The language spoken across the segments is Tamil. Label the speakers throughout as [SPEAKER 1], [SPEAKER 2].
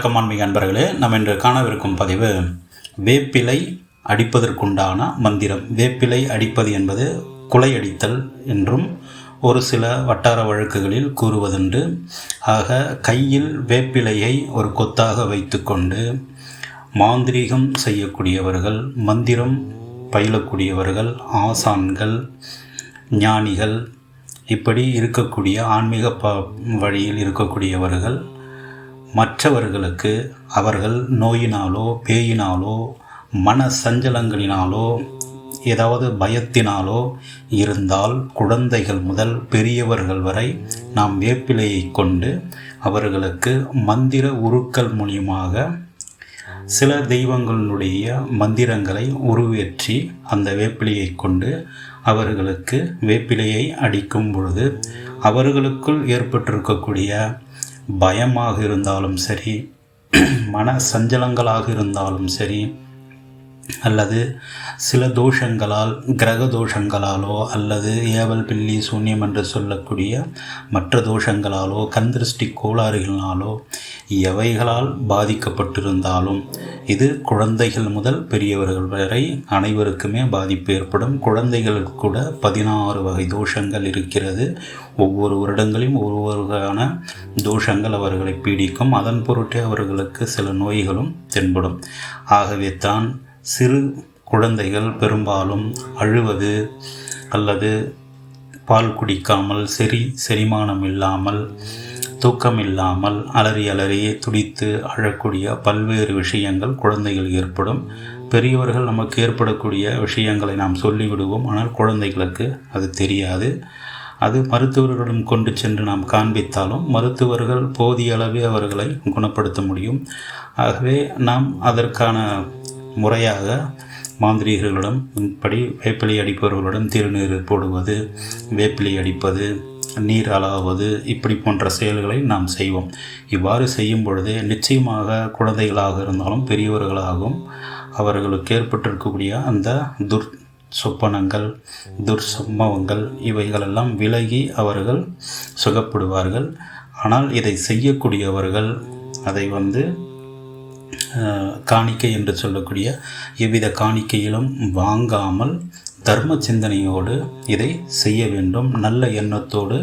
[SPEAKER 1] வணக்கம் ஆன்மீக அன்பர்களே. நாம் இன்று காணவிருக்கும் பதிவு வேப்பிலை அடிப்பதற்குண்டான மந்திரம். வேப்பிலை அடிப்பது என்பது குலையடித்தல் என்றும் ஒரு சில வட்டார வழக்குகளில் கூறுவதுண்டு. ஆக கையில் வேப்பிலையை ஒரு கொத்தாக வைத்துக்கொண்டு மாந்திரீகம் செய்யக்கூடியவர்கள் மந்திரம் பயிலக்கூடியவர்கள் ஆசான்கள் ஞானிகள் இப்படி இருக்கக்கூடிய ஆன்மீக ப வழியில் இருக்கக்கூடியவர்கள் மற்றவர்களுக்கு அவர்கள் நோயினாலோ பேயினாலோ மன சஞ்சலங்களினாலோ ஏதாவது பயத்தினாலோ இருந்தால் குழந்தைகள் முதல் பெரியவர்கள் வரை நாம் வேப்பிலையை கொண்டு அவர்களுக்கு மந்திர உருக்கள் மூலியமாக சில தெய்வங்களுடைய மந்திரங்களை உருவேற்றி அந்த வேப்பிலையை கொண்டு அவர்களுக்கு வேப்பிலையை அடிக்கும் பொழுது அவர்களுக்குள் ஏற்பட்டிருக்கக்கூடிய பயமாக இருந்தாலும் சரி மன சஞ்சலங்களாக இருந்தாலும் சரி அல்லது சில தோஷங்களால் கிரக தோஷங்களாலோ அல்லது ஏவல் பில்லி சூன்யம் என்று சொல்லக்கூடிய மற்ற தோஷங்களாலோ கந்திருஷ்டி கோளாறுகளினாலோ எவைகளால் பாதிக்கப்பட்டிருந்தாலும் இது குழந்தைகள் முதல் பெரியவர்கள் வரை அனைவருக்குமே பாதிப்பு ஏற்படும். குழந்தைகளுக்கு கூட பதினாறு வகை தோஷங்கள் இருக்கிறது. ஒவ்வொரு வருடங்களையும் ஒவ்வொருவரான தோஷங்கள் அவர்களை பீடிக்கும். அதன் பொருட்டே அவர்களுக்கு சில நோய்களும் தென்படும். ஆகவே தான் சிறு குழந்தைகள் பெரும்பாலும் அழுவது அல்லது பால் குடிக்காமல் செரி செரிமானம் இல்லாமல் தூக்கம் இல்லாமல் அலறி அலறியே துடித்து அழக்கூடிய பல்வேறு விஷயங்கள் குழந்தைகள் ஏற்படும். பெரியவர்கள் நமக்கு ஏற்படக்கூடிய விஷயங்களை நாம் சொல்லிவிடுவோம். ஆனால் குழந்தைகளுக்கு அது தெரியாது. அது மருத்துவர்களிடம் கொண்டு சென்று நாம் காண்பித்தாலும் மருத்துவர்கள் போதிய அளவே அவர்களை குணப்படுத்த முடியும். ஆகவே நாம் அதற்கான முறையாக மாந்திரிகர்களிடம் படி வேப்பிலை அடிப்பவர்களிடம் திருநீர் போடுவது வேப்பிலை அடிப்பது நீர் அளாவது இப்படி போன்ற செயல்களை நாம் செய்வோம். இவ்வாறு செய்யும் பொழுது நிச்சயமாக குழந்தைகளாக இருந்தாலும் பெரியவர்களாகவும் அவர்களுக்கு ஏற்பட்டிருக்கக்கூடிய அந்த துர் சொப்பனங்கள் துர்சம்பவங்கள் இவைகளெல்லாம் விலகி அவர்கள் சுகப்படுவார்கள். ஆனால் இதை செய்யக்கூடியவர்கள் அதை வந்து காணிக்கை என்று சொல்லக்கூடிய எவ்வித காணிக்கையிலும் வாங்காமல் தர்ம சிந்தனையோடு இதை செய்ய வேண்டும். நல்ல எண்ணத்தோடு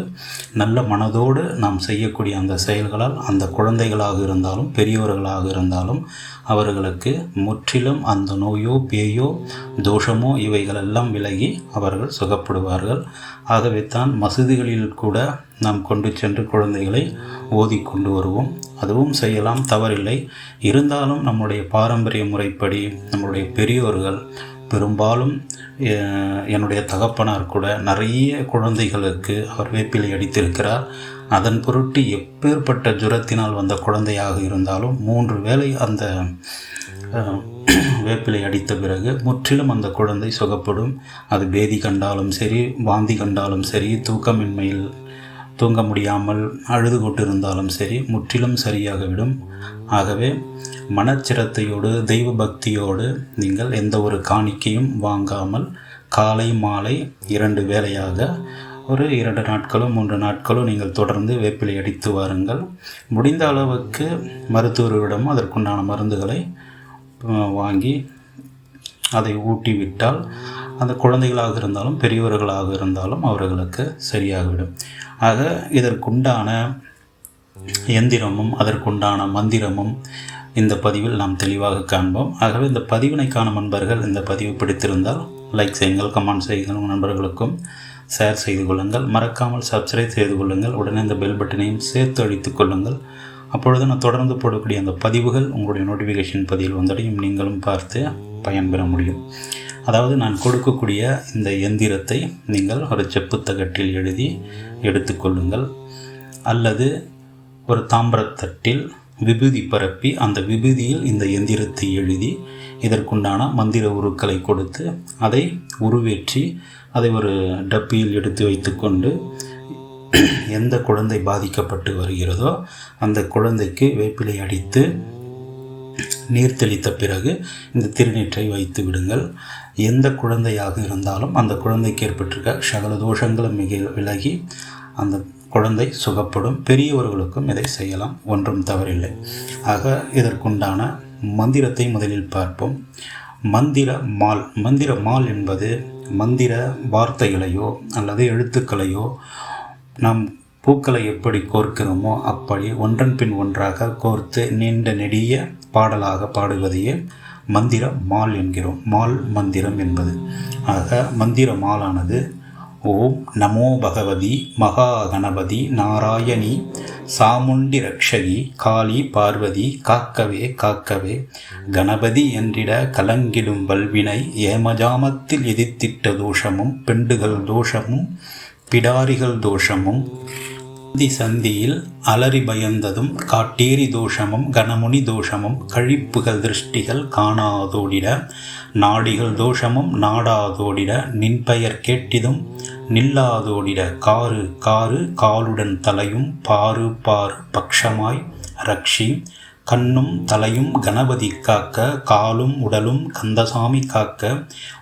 [SPEAKER 1] நல்ல மனதோடு நாம் செய்யக்கூடிய அந்த செயல்களால் அந்த குழந்தைகளாக இருந்தாலும் பெரியவர்களாக இருந்தாலும் அவர்களுக்கு முற்றிலும் அந்த நோயோ பேயோ தோஷமோ இவைகளெல்லாம் விலகி அவர்கள் சுகப்படுவார்கள். ஆகவே தான் மசூதிகளில் கூட நாம் கொண்டு சென்று குழந்தைகளை ஓதி கொண்டு வருவோம். அதுவும் செய்யலாம் தவறில்லை. இருந்தாலும் நம்முடைய பாரம்பரிய முறைப்படி நம்முடைய பெரியோர்கள் பெரும்பாலும் என்னுடைய தகப்பனார் கூட நிறைய குழந்தைகளுக்கு அவர் வேப்பிலை அடித்திருக்கிறார். அதன் பொருட்டு எப்பேற்பட்ட ஜுரத்தினால் வந்த குழந்தையாக இருந்தாலும் மூன்று வேளை அந்த வேப்பிலை அடித்த பிறகு முற்றிலும் அந்த குழந்தை சுகப்படும். அது பேதி கண்டாலும் சரி வாந்தி கண்டாலும் சரி தூக்கமின்மையில் தூங்க முடியாமல் அழுது கொண்டிருந்தாலும் சரி முற்றிலும் சரியாகிவிடும். ஆகவே மனச்சிரத்தையோடு தெய்வ பக்தியோடு நீங்கள் எந்த ஒரு காணிக்கையும் வாங்காமல் காலை மாலை இரண்டு வேளையாக ஒரு இரண்டு நாட்களோ மூன்று நாட்களோ நீங்கள் தொடர்ந்து வேப்பிலை அடித்து வாருங்கள். முடிந்த அளவுக்கு மருத்துவரிடமும் அதற்குண்டான மருந்துகளை வாங்கி அதை ஊட்டி விட்டால் அந்த குழந்தைகளாக இருந்தாலும் பெரியவர்களாக இருந்தாலும் அவர்களுக்கு சரியாகிவிடும். ஆக இதற்குண்டான எந்திரமும் அதற்குண்டான மந்திரமும் இந்த பதிவில் நாம் தெளிவாக காண்போம். ஆகவே இந்த பதிவினை காணும் நண்பர்கள் இந்த பதிவு பிடித்திருந்தால் லைக் செய்யுங்கள் கமெண்ட் செய்யுங்கள். நண்பர்களுக்கும் ஷேர் செய்து கொள்ளுங்கள். மறக்காமல் சப்ஸ்கிரைப் செய்து கொள்ளுங்கள். உடனே இந்த பெல் பட்டனையும் சேர்த்து அழித்துக் கொள்ளுங்கள். அப்பொழுது நான் தொடர்ந்து போடக்கூடிய அந்த பதிவுகள் உங்களுடைய நோட்டிஃபிகேஷன் பதிவில் வந்தடையும். நீங்களும் பார்த்து பயன்பெற முடியும். அதாவது நான் கொடுக்கக்கூடிய இந்த எந்திரத்தை நீங்கள் ஒரு செப்புத்தகட்டில் எழுதி எடுத்துக்கொள்ளுங்கள் அல்லது ஒரு தாம்பரத்தட்டில் விபூதி பரப்பி அந்த விபூதியில் இந்த எந்திரத்தை எழுதி இதற்குண்டான மந்திர உருக்களை கொடுத்து அதை உருவேற்றி அதை ஒரு டப்பியில் எடுத்து வைத்துக்கொண்டு எந்த குழந்தை பாதிக்கப்பட்டு வருகிறதோ அந்த குழந்தைக்கு வேப்பிலை அடித்து நீர் தெளித்த பிறகு இந்த திருநீற்றை வைத்து விடுங்கள். எந்த குழந்தையாக இருந்தாலும் அந்த குழந்தைக்கு ஏற்பட்டிருக்க சகல தோஷங்களும் மிக விலகி அந்த குழந்தை சுகப்படும். பெரியவர்களுக்கும் இதை செய்யலாம் ஒன்றும் தவறில்லை. ஆக இதற்குண்டான மந்திரத்தை முதலில் பார்ப்போம். மந்திர மால் மந்திர மால் என்பது மந்திர வார்த்தைகளையோ அல்லது எழுத்துக்களையோ நாம் பூக்களை எப்படி கோர்க்கிறோமோ அப்படி ஒன்றன் பின் ஒன்றாக கோர்த்து நீண்ட நெடிய பாடலாக பாடுவதையே மந்திர மால் என்கிறோம். மால் மந்திரம் என்பது. ஆக மந்திர மாலானது ஓம் நமோ பகவதி மகா கணபதி நாராயணி சாமுண்டி ரக்ஷகி காளி பார்வதி காக்கவே காக்கவே கணபதி என்றிட கலங்கிடும் வல்வினை ஏமஜாமத்தில் எதிர்த்திட்ட தோஷமும் பெண்டுகள் தோஷமும் பிடாரிகள் தோஷமும் சந்தி சந்தியில் அலறி பயந்ததும் காட்டேரி தோஷமும் கனமுனி தோஷமும் கழிப்புகள் திருஷ்டிகள் காணாதோடிட நாடிகள் தோஷமும் நாடாதோடிட நின்பெயர் கேட்டிதும் நில்லாதோடிட காரு காரு காலுடன் தலையும் பாரு பாரு பக்ஷமாய் ரக்ஷி கண்ணும் தலையும் கணபதி காக்க காலும் உடலும் கந்தசாமி காக்க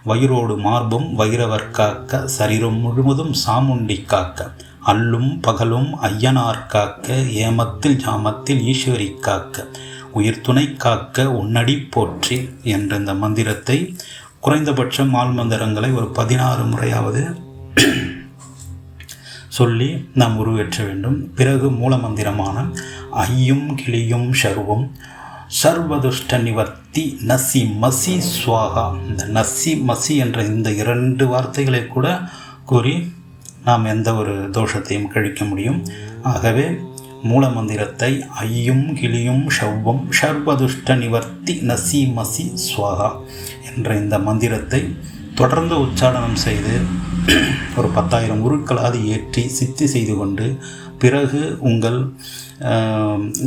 [SPEAKER 1] வயிறோடு மார்பும் வைரவர் காக்க சரீரம் முழுவதும் சாமுண்டி காக்க அல்லும் பகலும் ஐயனார் காக்க ஏமத்தில் ஜாமத்தில் ஈஸ்வரி காக்க உயிர் துணை காக்க உன்னடி போற்றி என்ற இந்த மந்திரத்தை குறைந்தபட்சம் மால் மந்திரங்களை ஒரு பதினாறு முறையாவது சொல்லி நாம் உருவேற்ற வேண்டும். பிறகு மூல மந்திரமான ஐயும் கிளியும் சர்வம் சர்வதுஷ்ட நிவர்த்தி நசி மசி சுவாகா. இந்த நசி மசி என்ற இந்த இரண்டு வார்த்தைகளை கூட கூறி நாம் எந்த ஒரு தோஷத்தையும் கழிக்க முடியும். ஆகவே மூல மந்திரத்தை ஐயும் கிளியும் ஷவ்வம் சர்வதுஷ்ட நிவர்த்தி நசி மசி ஸ்வாகா என்ற இந்த மந்திரத்தை தொடர்ந்து உச்சாரணம் செய்து ஒரு பத்தாயிரம் உருக்களாது ஏற்றி சித்தி செய்து கொண்டு பிறகு உங்கள்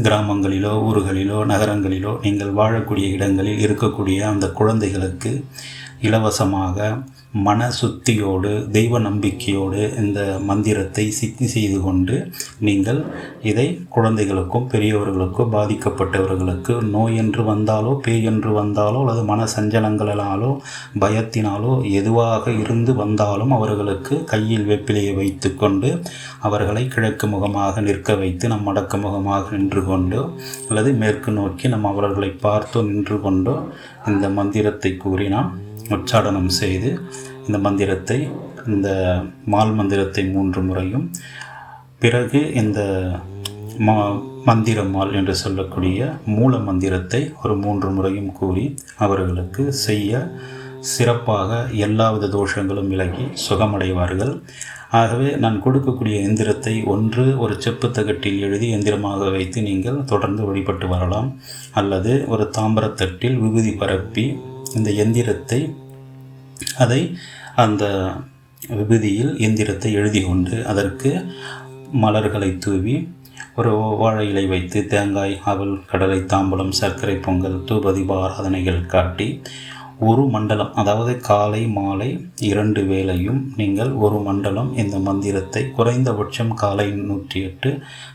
[SPEAKER 1] கிராமங்களிலோ ஊர்களிலோ நகரங்களிலோ நீங்கள் வாழக்கூடிய இடங்களில் இருக்கக்கூடிய அந்த குழந்தைகளுக்கு இலவசமாக மன சுத்தியோடு தெய்வ நம்பிக்கையோடு இந்த மந்திரத்தை சித்தி செய்து கொண்டு நீங்கள் இதை குழந்தைகளுக்கும் பெரியவர்களுக்கோ பாதிக்கப்பட்டவர்களுக்கு நோய் என்று வந்தாலோ பேய் என்று வந்தாலோ அல்லது மன சஞ்சலங்களாலோ பயத்தினாலோ எதுவாக இருந்து வந்தாலும் அவர்களுக்கு கையில் வெப்பிலையை வைத்து கொண்டு அவர்களை கிழக்கு முகமாக நிற்க வைத்து நம் அடக்கு முகமாக நின்று கொண்டோ அல்லது மேற்கு நோக்கி நம் அவர்களை பார்த்தோ நின்று கொண்டோ இந்த மந்திரத்தை கூறினால் உச்சாடனம் செய்து இந்த மந்திரத்தை இந்த மால் மந்திரத்தை மூன்று முறையும் பிறகு இந்த மா மந்திர மால் என்று சொல்லக்கூடிய மூல மந்திரத்தை ஒரு மூன்று முறையும் கூறி அவர்களுக்கு செய்ய சிறப்பாக எல்லாவித தோஷங்களும் விலகி சுகமடைவார்கள். ஆகவே நான் கொடுக்கக்கூடிய எந்திரத்தை ஒன்று ஒரு செப்பு தகட்டில் எழுதி எந்திரமாக வைத்து நீங்கள் தொடர்ந்து வழிபட்டு வரலாம். அல்லது ஒரு தாம்பரத்தட்டில் விகுதி பரப்பி இந்த எந்திரத்தை அதை அந்த விபூதியில் எந்திரத்தை எழுதி கொண்டு அதற்கு மலர்களை தூவி ஒரு வாழை இலை வைத்து தேங்காய் அவல் கடலை தாம்பலம் சர்க்கரை பொங்கல் தூபதிப ஆராதனைகள் காட்டி ஒரு மண்டலம் அதாவது காலை மாலை இரண்டு வேளையும் நீங்கள் ஒரு மண்டலம் இந்த மந்திரத்தை குறைந்தபட்சம் காலை நூற்றி எட்டு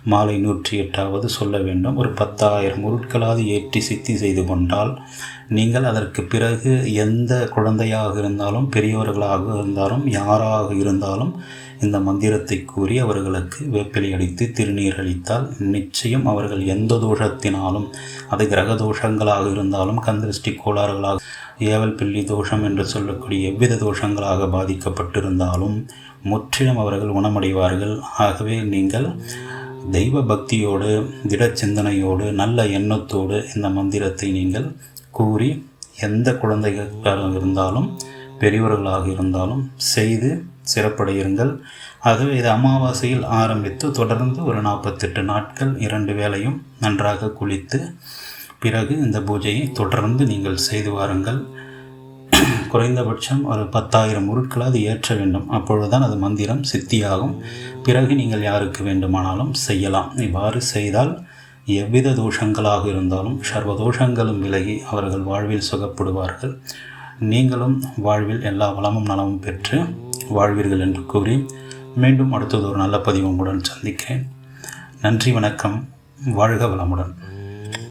[SPEAKER 1] மாலை நூற்றி எட்டாவது சொல்ல வேண்டும். ஒரு பத்தாயிரம் உருட்களாவது ஏற்றி சித்தி செய்து கொண்டால் நீங்கள் அதற்கு பிறகு எந்த குழந்தையாக இருந்தாலும் பெரியவர்களாக இருந்தாலும் யாராக இருந்தாலும் இந்த மந்திரத்தை கூறி அவர்களுக்கு வேப்பிலை அடித்து திருநீர் அளித்தால் நிச்சயம் அவர்கள் எந்த தோஷத்தினாலும் அது கிரக தோஷங்களாக இருந்தாலும் கந்திருஷ்டி கோளாறுகளாக ஏவல் பில்லி தோஷம் என்று சொல்லக்கூடிய எவ்வித தோஷங்களாக பாதிக்கப்பட்டிருந்தாலும் முற்றிலும் அவர்கள் குணமடைவார்கள். ஆகவே நீங்கள் தெய்வ பக்தியோடு திட சிந்தனையோடு நல்ல எண்ணத்தோடு இந்த மந்திரத்தை நீங்கள் கூறி எந்த குழந்தைகளாக இருந்தாலும் பெரியவர்களாக இருந்தாலும் செய்து சிறப்படையுங்கள். ஆகவே இது அமாவாசையில் ஆரம்பித்து தொடர்ந்து ஒரு நாற்பத்தெட்டு நாட்கள் இரண்டு வேளையும் நன்றாக குளித்து பிறகு இந்த பூஜையை தொடர்ந்து நீங்கள் செய்து வாருங்கள். குறைந்தபட்சம் ஒரு பத்தாயிரம் உருட்களாவது ஏற்ற வேண்டும். அப்பொழுதுதான் அது மந்திரம் சித்தியாகும். பிறகு நீங்கள் யாருக்கு வேண்டுமானாலும் செய்யலாம். இவ்வாறு செய்தால் எவ்வித தோஷங்களாக இருந்தாலும் சர்வ தோஷங்களும் விலகி அவர்கள் வாழ்வில் சுகப்படுவார்கள். நீங்களும் வாழ்வில் எல்லா வளமும் நலமும் பெற்று வாழ்வீர்கள் என்று கூறி மீண்டும் அடுத்தது ஒரு நல்ல பதிவு உங்களுடன் சந்திக்கிறேன். நன்றி வணக்கம். வாழ்க வளமுடன்.